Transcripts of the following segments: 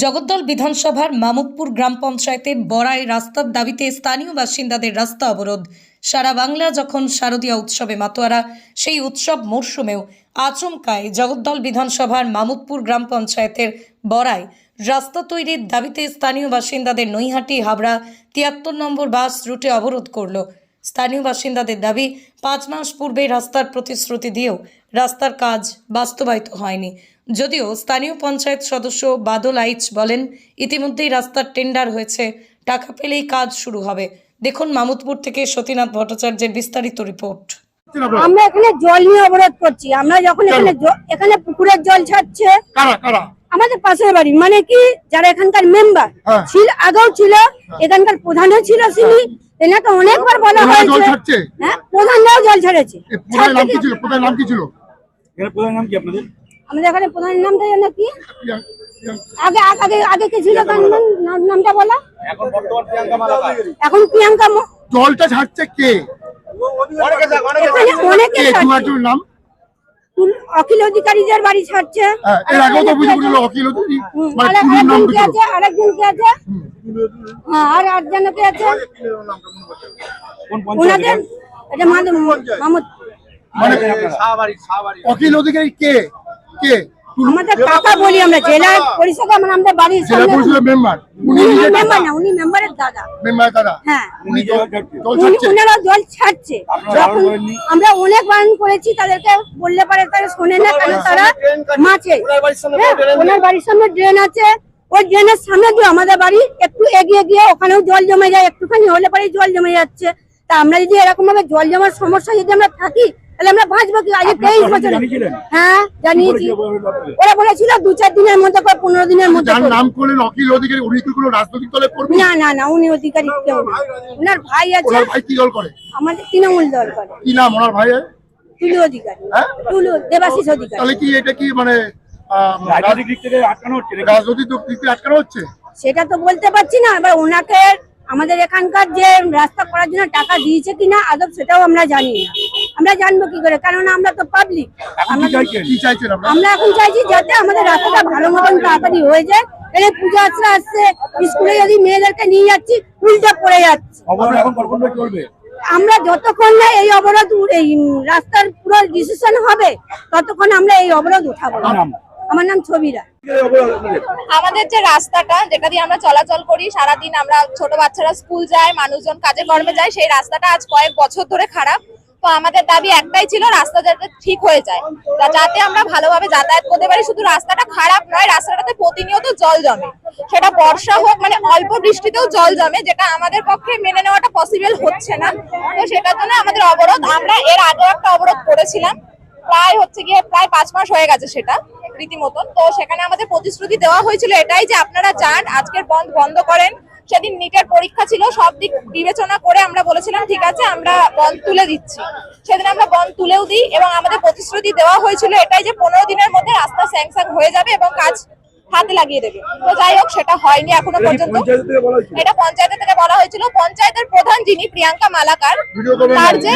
জগদ্দল বিধানসভার মামুদপুর গ্রাম পঞ্চায়েতের বড়াই রাস্তার দাবিতে স্থানীয় বাসিন্দাদের রাস্তা অবরোধ। সারা বাংলা যখন শারদীয় উৎসবে মাতোয়ারা, সেই উৎসব মরশুমেও আচমকায় জগদ্দল বিধানসভার মামুদপুর গ্রাম পঞ্চায়েতের বড়াই। রাস্তা তৈরির দাবিতে স্থানীয় বাসিন্দাদের নৈহাটি হাবড়া তিয়াত্তর নম্বর বাস রুটে অবরোধ করল। স্থানীয় বাসিন্দাদের দাবি পাঁচ মাস পূর্বে রাস্তার প্রতিশ্রুতি দিয়েও রাস্তার কাজ বাস্তবায়িত হয়নি। যদিও স্থানীয় পঞ্চায়েত সদস্য বাদল আইচ বলেন ইতিমধ্যেই রাস্তার টেন্ডার হয়েছে টাকা পেলেই কাজ শুরু হবে। দেখুন মামুদপুর থেকে সতীনাথ ভট্টাচার্যের বিস্তারিত রিপোর্ট। আমরা এখানে জল নিয়ে অবরোধ করছি। আমরা যখন এখানে এখানে পুকুরের জল ছাড়ছে কারা কারা? আমাদের পাশের বাড়ি। মানে কি? যারা এখানকার মেম্বার হ্যাঁ। ছিল আগেও ছিল এখানকার প্রধানও ছিল তিনি। তেনাকে অনেকবার বলা প্রধান জল হয়েছে। ছাড়ছে? হ্যাঁ প্রধানরাও জল ছেড়েছে। প্রধানের নাম কি ছিল? প্রধানের নাম কি ছিল? এখানে প্রধান নাম কি আপনাদের? আমাদের এখানে প্রধানের নামটা জানো কি? আগে আগে আগে কি ছিল নাম- নাম- নামটা বলা। এখন বর্তমান প্রিয়াঙ্কা মালাকার। এখন প্রিয়াঙ্কা জলটা ছাড়ছে কে? অনেকে অনেকে। নাম? অখিল অধিকারীদের বাড়ি ছাড়ছে? হ্যাঁ, এর আগেও তো অভিযোগ উঠল অধিকারী, মানে একজন কে। আছে আরেকজন কে আছে হ্যাঁ আর আটজন কে আছে? কোন ওনাদের? এটা মামুদ মানে অকিল অধিকারী কে? কে? আমাদের কাকা বলি আমরা জেলা পরিষদে আমরা আমাদের বাড়ির জেলা সামনে পরিষদের মেম্বার। উনি মেম্বার না উনি মেম্বারের দাদা। মেম্বার দাদা। হ্যাঁ। উনি জল জল ছাড়ছে। ওনারা জল ছাড়ছে। যখন আমরা অনেক বারণ করেছি তাদেরকে বললে পারে তারা শোনে না কারণ তারা মাছে। হ্যাঁ, ওনার বাড়ির সামনে ড্রেন আছে। ওই ড্রেনের সামনে দিয়ে আমাদের বাড়ি একটু এগিয়ে গিয়ে ওখানেও জল জমে যায়। একটুখানি হলে পরে জল জমে যাচ্ছে। তা আমরা যদি এরকম ভাবে জল জমার সমস্যা যদি আমরা থাকি তাহলে আমরা বাঁচবো কি? আজ তেইশ বছর। হ্যাঁ জানিয়েছি? ওরা বলেছিল দু চার দিনের মধ্যে করে পনেরো দিনের মধ্যে যার করবে। নাম করলেন অকিল অধিকারী উনি কি কোনো রাজনৈতিক দলে করবেন না না না উনি অধিকারী কেউ ওনার ভাই আছে। ওনার ভাই কি দল করে? আমাদের তৃণমূল দল করে। কি নাম ওনার ভাইয়ের? টুলু অধিকারী। হ্যাঁ? দেবাশিস অধিকারী। তাহলে কি এটা কি মানে রাজনৈতিক দিক থেকে আটকানো হচ্ছে রাজনৈতিক দিক থেকে আটকানো হচ্ছে? সেটা তো বলতে পারছি না। এবার ওনাকে আমাদের এখানকার যে রাস্তা করার জন্য টাকা দিয়েছে কিনা আদব সেটাও আমরা জানি না। আমরা জানব কি করে? কারণ আমরা তো পাবলিক আমরা এখন চাইছি যাতে আমাদের রাস্তাটা ভালো মতন তাড়াতাড়ি হয়ে যায়। এখানে পূজা আশ্রা আসছে স্কুলে যদি মেয়েদেরকে নিয়ে যাচ্ছি উল্টে পড়ে যাচ্ছে। আমরা যতক্ষণ না এই অবরোধ এই রাস্তার পুরো ডিসিশন হবে ততক্ষণ আমরা এই অবরোধ উঠাবো? আমার নাম ছবিরা? আমাদের যে রাস্তাটা যেটা দিয়ে আমরা চলাচল করি সারাদিন আমরা ছোট বাচ্চারা স্কুল যায় মানুষজন কাজে কর্মে যায় সেই রাস্তাটা আজ কয়েক বছর ধরে খারাপ। তো আমাদের দাবি একটাই ছিল, রাস্তা যাতে ঠিক হয়ে যায়। যাতে আমরা ভালোভাবে যাতায়াত করতে পারি, শুধু রাস্তাটা খারাপ নয়, রাস্তাটাতে প্রতিনিয়ত জল জমে। সেটা বর্ষা হোক মানে অল্প বৃষ্টিতেও জল জমে, যেটা আমাদের পক্ষে মেনে নেওয়াটা পসিবল হচ্ছে না। তো সেটার জন্য আমাদের অবরোধ, আমরা এর আগেও একটা অবরোধ করেছিলাম। প্রায় হচ্ছে গিয়ে প্রায় পাঁচ মাস হয়ে গেছে সেটা, রীতিমতন। তো সেখানে আমাদের প্রতিশ্রুতি দেওয়া হয়েছিল এটাই যে আপনারা যান, আজকের বন্ধ বন্ধ করেন। সেদিন নিটের পরীক্ষা ছিল, সব দিক বিবেচনা করে আমরা বলেছিলাম, ঠিক আছে, আমরা বন্ধ তুলে দিচ্ছি। সেদিন আমরা বন্ধ তুলেও দিই এবং আমাদের প্রতিশ্রুতি দেওয়া হয়েছিল এটাই যে পনেরো দিনের মধ্যে রাস্তা স্যাংশন হয়ে যাবে এবং কাজ হাতে লাগিয়ে দেবে। তো যাই হোক সেটা হয়নি এখনও পর্যন্ত? এটা পঞ্চায়েতের থেকে বলা হয়েছিল। পঞ্চায়েতের প্রধান যিনি প্রিয়াঙ্কা মালাকার তার যে।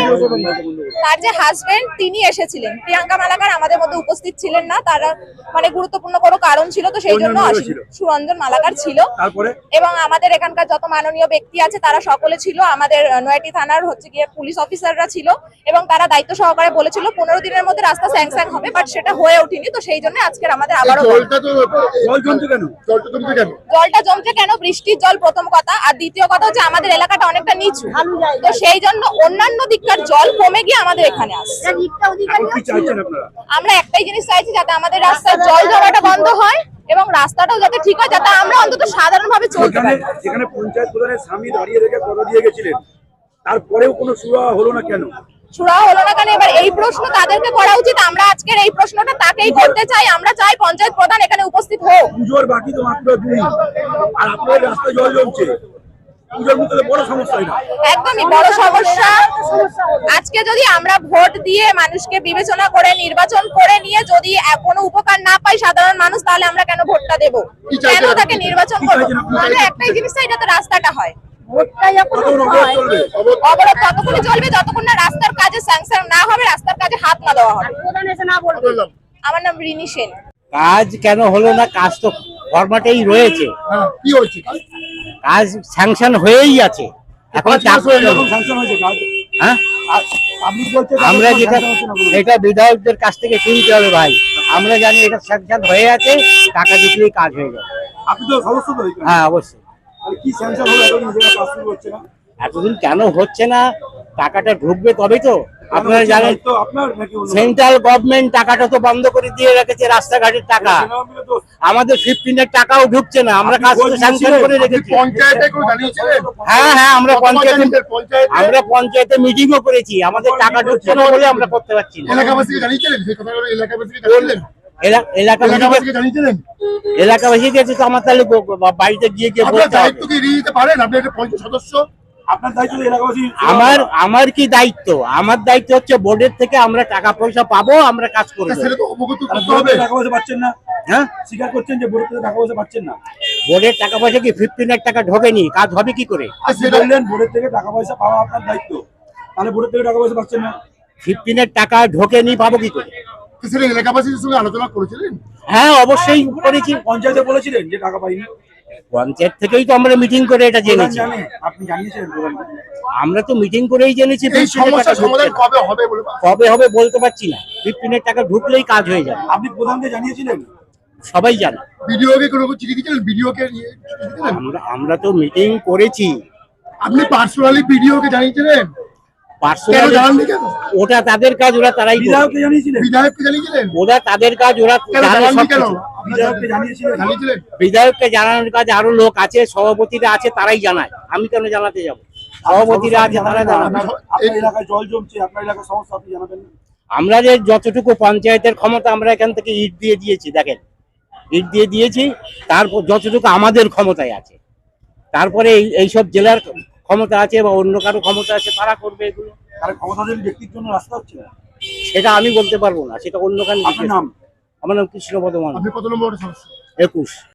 তার যে হাজবেন্ড তিনি এসেছিলেন। প্রিয়াঙ্কা মালাকার আমাদের মধ্যে উপস্থিত ছিলেন না। তারা মানে গুরুত্বপূর্ণ কোনো কারণ ছিল তো সেই জন্য সুরঞ্জন মালাকার ছিল। এবং আমাদের এখানকার যত মাননীয় ব্যক্তি আছে তারা সকলে ছিল। আমাদের নয়াটি থানার হচ্ছে গিয়ে পুলিশ অফিসাররা ছিল। এবং তারা দায়িত্ব সহকারে বলেছিল পনেরো দিনের মধ্যে রাস্তা স্যাংশন হবে বাট সেটা হয়ে ওঠেনি। তো সেই জন্য আজকের আমাদের আবারও জল জমছে কেন? জলটা জমছে কেন? জলটা জমছে কেন? বৃষ্টির জল প্রথম কথা। আর দ্বিতীয় কথা হচ্ছে আমাদের এলাকাটা অনেকটা নিচু। তো সেই জন্য অন্যান্য দিককার জল কমে গিয়ে আমাদের এখানে আসছে। আমরা একটাই জিনিস চাইছি যাতে আমাদের রাস্তার জল জমাটা বন্ধ হয় এবং রাস্তাটাও যাতে ঠিক হয় যাতে আমরা অন্তত সাধারণভাবে চলতে পারি। যেখানে পঞ্চায়েত প্রধানের স্বামী দাঁড়িয়ে রেখে কথা দিয়ে গেছিলেন তারপরেও কোনো সুরা হলো না কেন? সুরা হলো না কেন? এবার এই প্রশ্ন তাদেরকে করা উচিত। আমরা আজকের এই প্রশ্নটা তাকেই করতে চাই। আমরা চাই পঞ্চায়েত প্রধান এখানে উপস্থিত হোক। পুজোর বাকি তো মাত্র দুই আর আপনাদের রাস্তায় জল জমছে। একদমই বড় সমস্যা। আজকে যদি আমরা ভোট দিয়ে মানুষকে বিবেচনা করে নির্বাচন করে নিয়ে যদি কোনো উপকার না পাই সাধারণ মানুষ তাহলে আমরা কেন ভোটটা দেব? কেন তাকে নির্বাচন করব? আমরা একটাই জিনিস চাই যাতে রাস্তাটা হয়। ভোটটা যখন কতক্ষণ অবরোধ হয়, অবরোধ ততক্ষণই চলবে যতক্ষণ না রাস্তার কাজে স্যাংশন না হবে রাস্তার কাজে হাত না দেওয়া হবে। প্রধান এসে না বলবে। বললাম আমার নাম রিনি সেন। কাজ কেন হলো না? কাজ তো ফরম্যাটেই রয়েছে। হ্যাঁ কি হয়েছে? কাজ স্যাংশন হয়েই আছে। এখন হয়ে। হ্যাঁ আমরা যেটা। এটা বিধায়কদের কাছ থেকে শুনতে হবে ভাই। আমরা জানি এটা স্যাংশন হয়ে আছে টাকা দিতেই কাজ হয়ে যাবে। হ্যাঁ অবশ্যই। এতদিন কেন হচ্ছে না? টাকাটা ঢুকবে তবেই তো। আপনারা জানেন সেন্ট্রাল গভর্নমেন্ট টাকাটা তো বন্ধ করে দিয়ে রেখেছে রাস্তাঘাটের টাকা। আমাদের ফিফটিনের টাকাও ঢুকছে না। আমরা কাজ স্যাংশন করে রেখেছি। পঞ্চায়েতে হ্যাঁ হ্যাঁ আমরা পঞ্চায়েতে পঞ্চায়েতে? আমরা পঞ্চায়েতে মিটিংও করেছি। আমাদের টাকা ঢুকছে না বলে আমরা করতে পারছি না। এলাকাবাসীকে জানিয়েছিলেন এলাকাবাসী গেছে তো আমার তাহলে বাড়িতে গিয়ে গিয়ে বলতে দায়িত্ব কি এড়িয়ে দিতে পারেন? আপনি একটা পঞ্চায়েত সদস্য। আপনার দায়িত্ব এলাকাবাসী আমার আমার কি দায়িত্ব? আমার দায়িত্ব হচ্ছে বোর্ডের থেকে আমরা টাকা পয়সা পাবো আমরা কাজ করব। সেটা তো অবগত করতে হবে। টাকা পয়সা পাচ্ছেন না? হ্যাঁ? স্বীকার করছেন যে বোর্ডের থেকে টাকা পয়সা পাচ্ছেন না? বোর্ডের টাকা পয়সা কি ফিফটিনের টাকা ঢোকেনি? কাজ হবে কি করে? বললেন বোর্ডের থেকে টাকা পয়সা পাওয়া আপনার দায়িত্ব। তাহলে বোর্ডের থেকে টাকা পয়সা পাচ্ছেন না? ফিফটিনের টাকা ঢোকেনি পাবো কি করে? সেটা এলাকাবাসীর সঙ্গে আলোচনা করেছিলেন? হ্যাঁ অবশ্যই করেছি পঞ্চায়েতে বলেছিলেন যে টাকা পাইনি? পঞ্চায়েত থেকেই তো আমরা মিটিং করে এটা জেনেছি। আপনি আমরা তো মিটিং করেই জেনেছি এই 15 টাকা সমস্যার সমাধান ঢুকছে। কবে হবে কবে হবে বলতে পারছি না। ফিফটিনের টাকা ঢুকলেই কাজ হয়ে যাবে। আপনি প্রধানকে জানিয়েছিলেন? সবাই জানে। বিডিওকে কোনো চিঠি দিয়েছিলেন? বিডিওকে আমরা আমরা তো মিটিং করেছি। আপনি পার্সোনালি বিডিওকে জানিয়েছিলেন কেন পার্সোনালি জানাননি কেন ওটা তাদের কাজ ওরা তারাই ওরা তাদের কাজ ওরা। বিধায়ককে জানানোর কাজ আরও লোক আছে সভাপতিরা আছে তারাই জানায়। আমি কেন জানাতে যাব? সভাপতিরা আছে তারা জানাবেন আমরা যে যতটুকু পঞ্চায়েতের ক্ষমতা আমরা এখান থেকে ইট দিয়ে দিয়েছি দেখেন। ইট দিয়ে দিয়েছি তারপর যতটুকু আমাদের ক্ষমতায় আছে। তারপরে এই এইসব জেলার ক্ষমতা আছে বা অন্য কারও ক্ষমতা আছে তারা করবে এগুলো। তাহলে ক্ষমতাধীন ব্যক্তির জন্য রাস্তা হচ্ছে না? সেটা আমি বলতে পারব না সেটা অন্য কারণ আমার নাম কৃষ্ণ বর্ধমান আপনি কত নম্বর একুশ।